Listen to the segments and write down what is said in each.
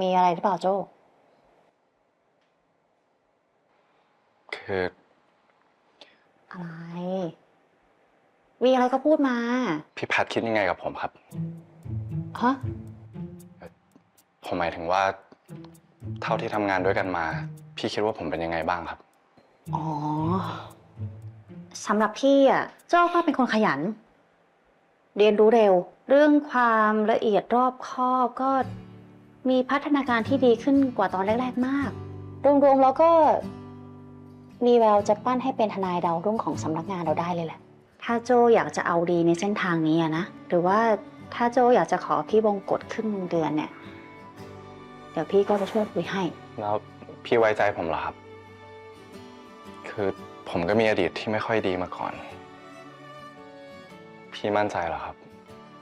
มีอะไรหรือเปล่าโจคืออะไร มีอะไรก็พูดมาพี่แพทคิดยังไงกับผมครับ ฮะผมหมายถึงว่า เท่าที่ทำงานด้วยกันมา พี่คิดว่าผมเป็นยังไงบ้างครับ อ๋อสำหรับพี่อะโจ้ก็เป็นคนขยัน เรียนรู้เร็ว เรื่องความละเอียดรอบคอบก็ มีพัฒนาการที่ดีขึ้นกว่าตอนแรก ๆ มาก รวมๆแล้วก็ มีแววจะปั้นให้เป็นทนายดาวรุ่งของสำนักงานเราได้เลยแหละ ถ้าโจอยากจะเอาดีในเส้นทางนี้อะนะ หรือว่าถ้าโจอยากจะขอพี่บงกฎขึ้นเดือนเนี่ย เดี๋ยวพี่ก็จะช่วยคุยให้ แล้วพี่ไว้ใจผมเหรอครับ คือผมก็มีอดีตที่ไม่ค่อยดีมาก่อน พี่มั่นใจเหรอครับ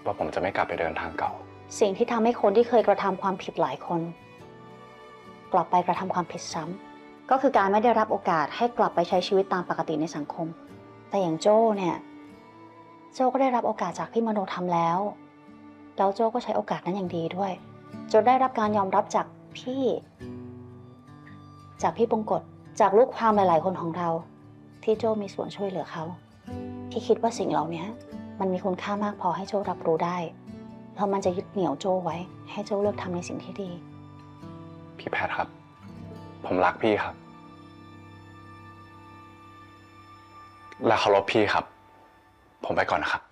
ว่าผมจะไม่กลับไปเดินทางเก่า สิ่งที่ทำให้คนที่เคยกระทำความผิดหลายคน กลับไปกระทำความผิดซ้ำก็คือการไม่ได้รับโอกาสให้กลับไปใช้ชีวิตตามปกติในสังคม แต่อย่างโจ้เนี่ยโจ้ก็ได้รับโอกาสจากพี่มโนทำแล้ว แล้วโจ้ก็ใช้โอกาสนั้นอย่างดีด้วย จนได้รับการยอมรับจากพี่ จากพี่บงกฎจากลูกความหลาย ๆ คนของเรา ที่โจ้มีส่วนช่วยเหลือเขาพี่คิดว่าสิ่งเหล่านี้มันมีคุณค่ามากพอให้โจ้รับรู้ได้ แล้วมันจะยึดเหนี่ยวโจ้ไว้ ให้โจ้เลือกทำในสิ่งที่ดี พี่แพทครับ ผมรักพี่ครับ และเคารพพี่ครับ ผมไปก่อนนะครับ